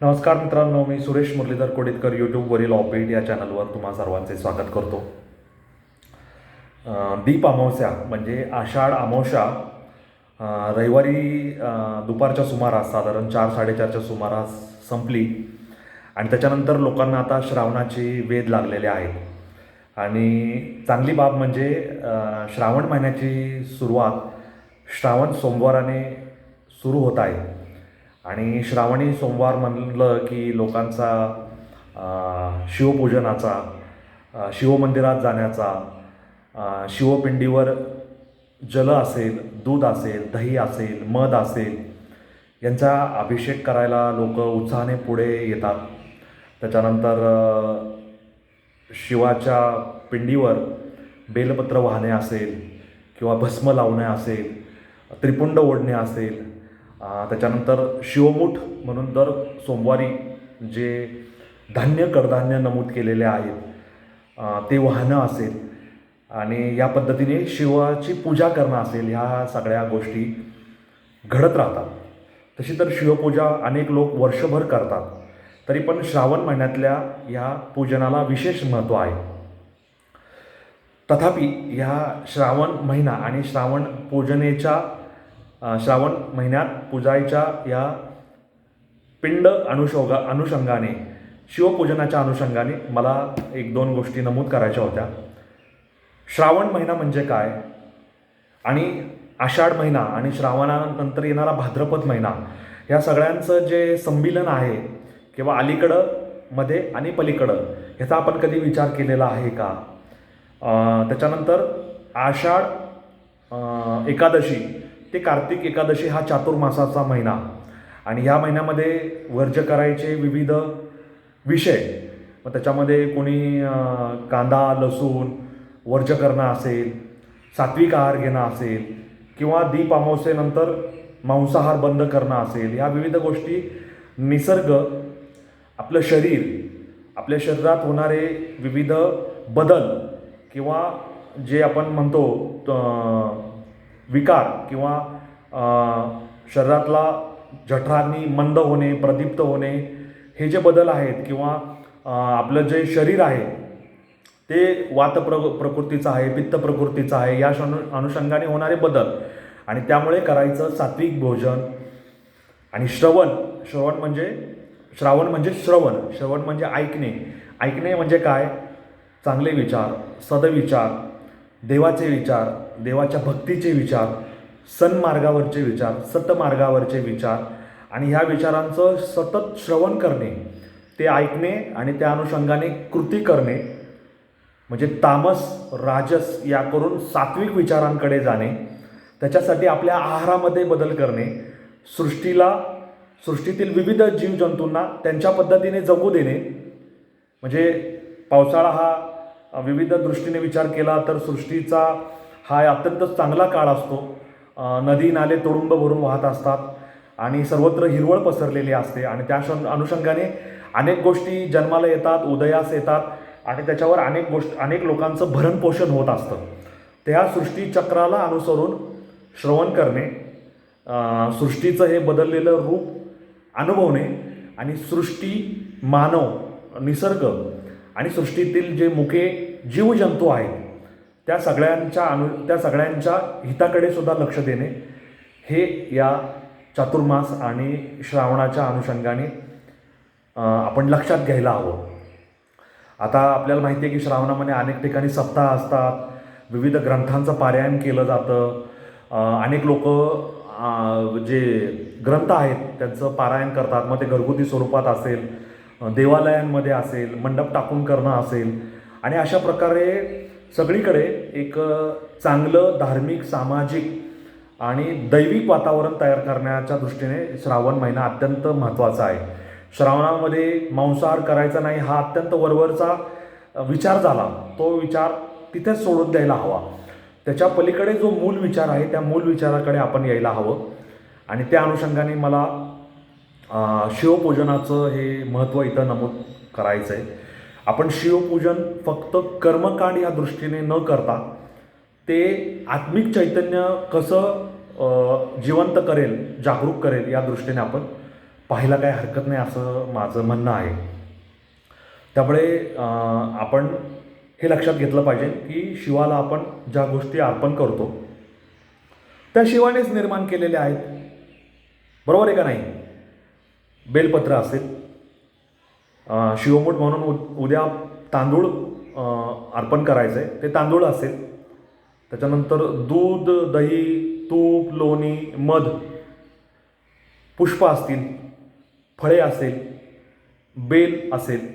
नमस्कार मित्रांनो मी सुरेश मुरलीधर कोडितकर यूट्यूबवरील ऑपेट या चॅनलवर तुम्हा सर्वांचे स्वागत करतो. दीप अमावस्या म्हणजे आषाढ अमावस्या रविवारी दुपारच्या सुमारास साधारण चार साडेचारच्या सुमारास संपली. आणि त्याच्यानंतर लोकांना आता श्रावणाचे वेध लागलेले आहेत. आणि चांगली बाब म्हणजे श्रावण महिन्याची सुरुवात श्रावण सोमवाराने सुरू होत आहे. आणि श्रावणी सोमवार म्हणलं की लोकांचा शिवपूजनाचा शिवमंदिरात जाण्याचा शिवपिंडीवर जल असेल दूध असेल दही असेल मध असेल यांचा अभिषेक करायला लोक उत्साहाने पुढे येतात. त्याच्यानंतर शिवाच्या पिंडीवर बेलपत्र वाहणे असेल किंवा भस्म लावणे असेल त्रिपुंड ओढणे असेल त्याच्यानंतर शिवमुठ म्हणून दर सोमवारी जे धान्य कडधान्य नमूद केलेले आहेत ते वाहनं असेल आणि या पद्धतीने शिवाची पूजा करणं असेल ह्या सगळ्या गोष्टी घडत राहतात. तशी तर शिवपूजा अनेक लोक वर्षभर करतात तरी पण श्रावण महिन्यातल्या ह्या पूजनाला विशेष महत्त्व आहे. तथापि ह्या श्रावण महिना आणि श्रावण पूजनेच्या श्रावण महिन्यात पूजायच्या या पिंड अनुषोगा अनुषंगाने शिवपूजनाच्या अनुषंगाने मला एक दोन गोष्टी नमूद करायच्या होत्या. श्रावण महिना म्हणजे काय? आणि आषाढ महिना आणि श्रावणानंतर येणारा भाद्रपद महिना या सगळ्यांचं जे संमिलन आहे किंवा अलीकडं मध्ये आणि पलीकडं ह्याचा आपण कधी विचार केलेला आहे का? त्याच्यानंतर आषाढ एकादशी ते कार्तिक एकादशी हा चातुर्मासाचा महिना. आणि ह्या महिन्यामध्ये वर्ज करायचे विविध विषय. मग त्याच्यामध्ये कोणी कांदा लसूण वर्ज करणं असेल सात्विक आहार घेणं असेल किंवा दीप अमावस्येनंतर मांसाहार बंद करणं असेल ह्या विविध गोष्टी निसर्ग आपलं शरीर आपल्या शरीरात होणारे विविध बदल किंवा जे आपण म्हणतो त- विकार किंवा शरीरातला जठरांनी मंद होणे प्रदीप्त होणे हे जे बदल आहेत किंवा आपलं जे शरीर आहे ते वात प्र प्रकृतीचं आहे पित्त प्रकृतीचं आहे या अनु अनुषंगाने होणारे बदल. आणि त्यामुळे करायचं सात्विक भोजन आणि श्रवण. श्रवण म्हणजे श्रावण म्हणजे श्रवण. श्रवण म्हणजे ऐकणे. ऐकणे म्हणजे काय? चांगले विचार सदविचार देवाचे विचार देवाच्या भक्तीचे विचार सन्मार्गावरचे विचार सतमार्गावरचे विचार आणि ह्या विचारांचं सतत श्रवण करणे ते ऐकणे आणि त्या अनुषंगाने कृती करणे म्हणजे तामस राजस या करून सात्विक विचारांकडे जाणे त्याच्यासाठी आपल्या आहारामध्ये बदल करणे सृष्टीला सृष्टीतील विविध जीवजंतूंना त्यांच्या पद्धतीने जगू देणे म्हणजे पावसाळा हा विविध दृष्टीने विचार केला तर सृष्टीचा हा अत्यंत चांगला काळ असतो. नदी नाले तुडुंब भरून वाहत असतात आणि सर्वत्र हिरवळ पसरलेली असते आणि त्या अनुषंगाने अनेक गोष्टी जन्माला येतात उदयास येतात आणि त्याच्यावर अनेक गोष्ट अनेक लोकांचं भरणपोषण होत असतं. त्या सृष्टीचक्राला अनुसरून श्रवण करणे सृष्टीचं हे बदललेलं रूप अनुभवणे आणि सृष्टी मानव निसर्ग आणि सृष्टीतील जे मुके जीवजंतू आहेत त्या सगळ्यांच्या अनु त्या सगळ्यांच्या हिताकडे सुद्धा लक्ष देणे हे या चातुर्मास आणि श्रावणाच्या अनुषंगाने आपण लक्षात घ्यायला हवं. आता आपल्याला माहिती आहे की श्रावणामध्ये अनेक ठिकाणी सप्ताह असतात विविध ग्रंथांचं पारायण केलं जातं अनेक लोक जे ग्रंथ आहेत त्यांचं पारायण करतात. मग ते घरगुती स्वरूपात असेल देवालयांमध्ये असेल मंडप टाकून करणं असेल आणि अशा प्रकारे सगळीकडे एक चांगलं धार्मिक सामाजिक आणि दैविक वातावरण तयार करण्याच्या दृष्टीने श्रावण महिना अत्यंत महत्त्वाचा आहे. श्रावणामध्ये मांसाहार करायचा नाही हा अत्यंत वरवरचा विचार झाला. तो विचार तिथेच सोडून द्यायला हवा. त्याच्या पलीकडे जो मूल विचार आहे त्या मूल विचाराकडे आपण यायला हवं. आणि त्या अनुषंगाने मला शिवपूजनाचं हे महत्त्व इथं नमूद करायचं आहे आपण शिवपूजन फक्त कर्मकांड या दृष्टीने न करता ते आत्मिक चैतन्य कसं जिवंत करेल जागरूक करेल या दृष्टीने आपण पाहायला काही हरकत नाही असं माझं म्हणणं आहे. त्यामुळे आपण हे लक्षात घेतलं पाहिजे की शिवाला आपण ज्या गोष्टी अर्पण करतो त्या शिवानेच निर्माण केलेल्या आहेत. बरोबर आहे का नाही? बेलपत्र असेल. शिवमूठ म्हणून उ उद्या तांदूळ अर्पण करायचं आहे ते तांदूळ असेल. त्याच्यानंतर दूध दही तूप लोणी मध पुष्प असतील फळे असेल बेल असेल.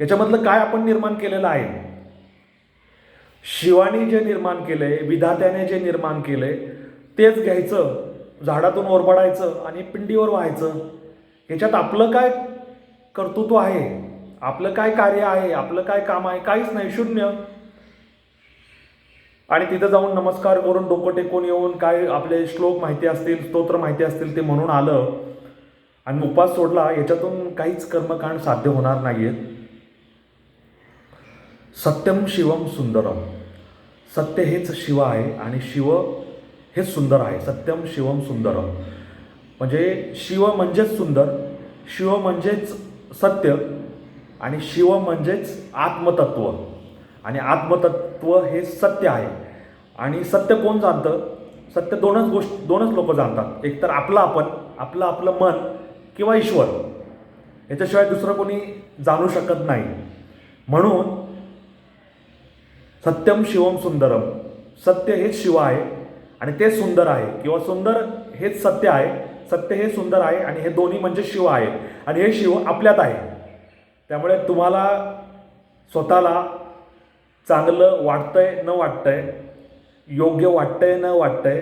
याच्यामधलं काय आपण निर्माण केलेलं आहे? शिवानी जे निर्माण केलं आहे विधात्याने जे निर्माण केलं आहे तेच घ्यायचं झाडातून ओरबडायचं आणि पिंडीवर व्हायचं. याच्यात आपलं काय कर्तृत्व आहे? आपलं काय कार्य आहे? आपलं काय काम आहे? काहीच नाही शून्य. आणि तिथं जाऊन नमस्कार करून डोकं टेकून येऊन काय आपले श्लोक माहिती असतील स्तोत्र माहिती असतील ते म्हणून आलं आणि उपास सोडला याच्यातून काहीच कर्मकांड साध्य होणार नाहीये. सत्यम शिवम सुंदरम. सत्य हेच शिव आहे आणि शिव हेच सुंदर आहे. सत्यम शिवम सुंदरम. म्हणजे शिव म्हणजेच सुंदर शिव म्हणजेच सत्य आणि शिव म्हणजेच आत्मतत्व. आणि आत्मतत्व हे सत्य आहे. आणि सत्य कोण जाणतं? सत्य दोनच गोष्ट दोनच लोक जाणतात. एकतर आपलं आपण आपलं आपलं मन किंवा ईश्वर. याच्याशिवाय दुसरं कोणी जाणू शकत नाही. म्हणून सत्यम शिवम सुंदरम. सत्य हेच शिव आहे आणि ते सुंदर आहे. किंवा सुंदर हेच सत्य आहे. सत्य हे सुंदर आहे आणि हे दोन्ही म्हणजे शिव आहे आणि हे शिव आपल्यात आहे. त्यामुळे तुम्हाला स्वतःला चांगलं वाटतंय न वाटतंय योग्य वाटतंय न वाटतंय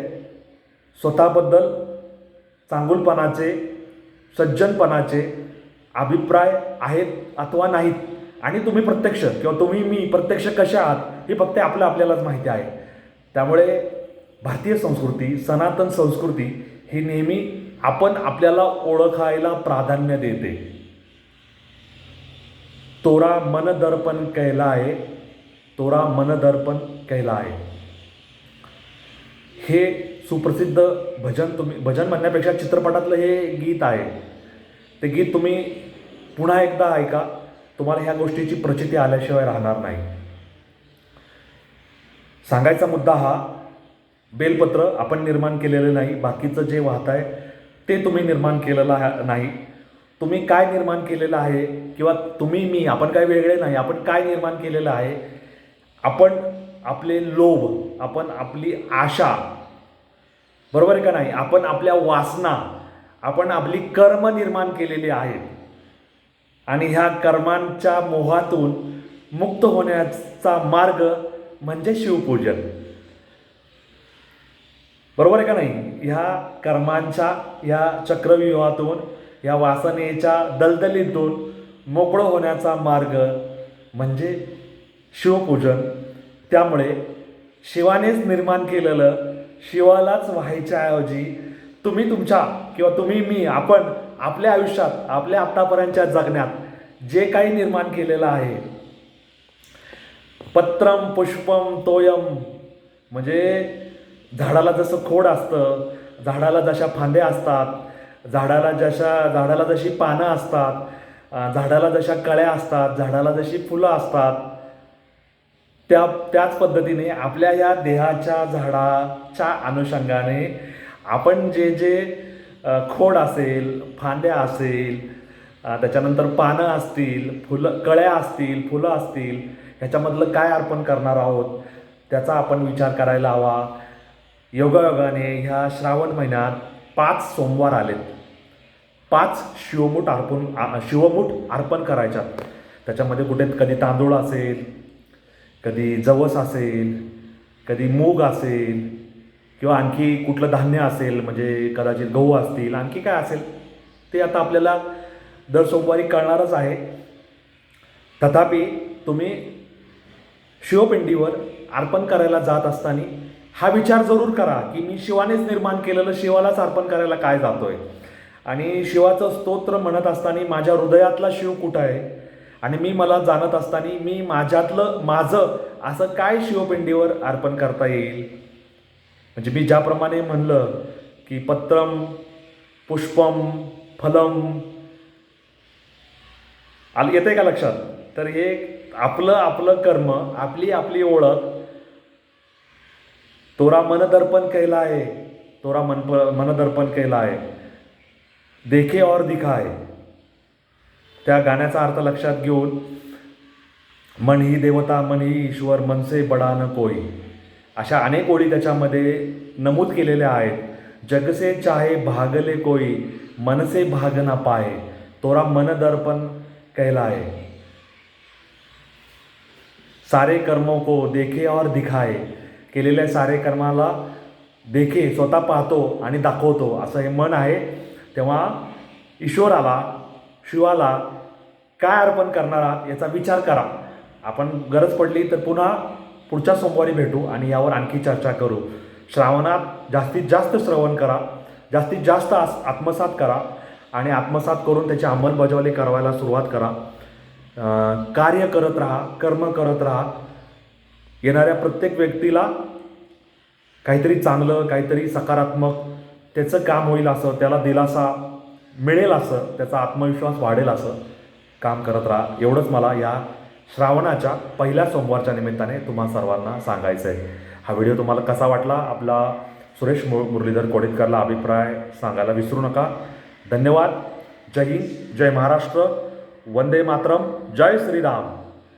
स्वतःबद्दल चांगुलपणाचे सज्जनपणाचे अभिप्राय आहेत अथवा नाहीत. आणि तुम्ही प्रत्यक्ष किंवा तुम्ही मी प्रत्यक्ष कशा आहात हे फक्त आपलं आपल्यालाच माहिती आहे. त्यामुळे भारतीय संस्कृती सनातन संस्कृती ही नेहमी आपण आपल्याला ओळखायला प्राधान्य देते. तोरा मन दर्पण कैला आहे तोरा मन दर्पण कैला आहे हे सुप्रसिद्ध भजन तुम्ही भजन म्हणण्यापेक्षा चित्रपटातलं हे गीत आहे. ते गीत तुम्ही पुन्हा एकदा ऐका. तुम्हाला ह्या गोष्टीची प्रचिती आल्याशिवाय राहणार नाही. सांगायचा मुद्दा हा बेलपत्र आपण निर्माण केलेलं नाही बाकीचं जे वाहत आहे ते तुम्ही निर्माण केलेलं आहे नाही. तुम्ही काय निर्माण केलेलं आहे किंवा तुम्ही मी आपण काय वेगळे नाही आपण काय निर्माण केलेलं आहे? आपण आपले लोभ आपण आपली आशा बरोबर आहे का नाही? आपण आपल्या वासना आपण आपली कर्म निर्माण केलेली आहेत. आणि ह्या कर्मांच्या मोहातून मुक्त होण्याचा मार्ग म्हणजे शिवपूजन. बरोबर आहे का नाही? ह्या कर्मांच्या ह्या चक्रव्यूहातून या वासनेच्या दलदलीतून मोकळं होण्याचा मार्ग म्हणजे शिवपूजन. त्यामुळे शिवानेच निर्माण केलेलं शिवालाच व्हायच्याऐवजी तुम्ही तुमच्या किंवा तुम्ही मी आपण आपल्या आयुष्यात आपल्या आत्तापर्यंतच्या जगण्यात जे काही निर्माण केलेलं आहे पत्रम पुष्पम तोयम म्हणजे झाडाला जसं खोड असतं झाडाला जशा फांद्या असतात झाडाला जशा झाडाला जशी पानं असतात झाडाला जशा कळ्या असतात झाडाला जशी फुलं असतात त्या त्याच पद्धतीने आपल्या या देहाच्या झाडाच्या अनुषंगाने आपण जे जे खोड असेल फांद्या असेल त्याच्यानंतर पानं असतील फुलं कळ्या असतील फुलं असतील ह्याच्यामधलं काय अर्पण करणार आहोत त्याचा आपण विचार करायला हवा. योगायोगाने ह्या श्रावण महिन्यात पाच सोमवार आलेत. पाच शिवमूठ अर्पण शिवमूठ अर्पण करायच्यात. त्याच्यामध्ये कुठे कधी तांदूळ असेल कधी जवस असेल कधी मूग असेल किंवा आणखी कुठलं धान्य असेल म्हणजे कदाचित गहू असतील आणखी काय असेल ते आता आपल्याला दर सोमवारी कळणारच आहे. तथापि तुम्ही शिवपिंडीवर अर्पण करायला जात असताना हा विचार जरूर करा की मी शिवानेच निर्माण केलेलं शिवालाच अर्पण करायला काय जातोय? आणि शिवाचं स्तोत्र म्हणत असताना माझ्या हृदयातला शिव कुठं आहे? आणि मी मला जाणत असताना मी माझ्यातलं माझं असं काय शिवपिंडीवर अर्पण करता येईल? म्हणजे मी ज्याप्रमाणे म्हणलं की पत्रम पुष्पम फलम आलं येतंय का लक्षात? तर हे आपलं आपलं कर्म आपली आपली ओळख तोरा मनदर्पण केला आहे तोरा मन मनदर्पण केला आहे देखे और दिखाय त्या गाण्याचा अर्थ लक्षात घेऊन मन ही देवता मन ही ईश्वर मनसे बडा न कोई। अशा अनेक ओळी त्याच्यामध्ये नमूद केलेल्या आहेत. जगसे चाहे भागले कोई मनसे भाग ना पाहे तोरा मन दर्पण कहलाए सारे कर्मों को देखे और दिखाए। केलेल्या सारे कर्माला देखे स्वतः पाहतो आणि दाखवतो. असं हे मन आहे. तेव्हा ईश्वराला शिवाला काय अर्पण करणार आहात याचा विचार करा. आपण गरज पडली तर पुन्हा पुढच्या सोमवारी भेटू आणि यावर आणखी चर्चा करू. श्रावणात जास्तीत जास्त श्रवण करा. जास्तीत जास्त आस आत्मसात करा आणि आत्मसात करून त्याची अंमलबजावणी करायला सुरुवात करा. कार्य करत राहा कर्म करत राहा. येणाऱ्या प्रत्येक व्यक्तीला काहीतरी चांगलं काहीतरी सकारात्मक त्याचं काम होईल असं त्याला दिलासा मिळेल असं त्याचा आत्मविश्वास वाढेल असं काम करत राहा. एवढंच मला या श्रावणाच्या पहिल्या सोमवारच्या निमित्ताने तुम्हा सर्वांना सांगायचं आहे हा व्हिडिओ तुम्हाला कसा वाटला? आपला सुरेश मु मुरलीधर कोडितकरला अभिप्राय सांगायला विसरू नका. धन्यवाद. जय हिंद. जय महाराष्ट्र. वंदे मातरम. जय श्रीराम.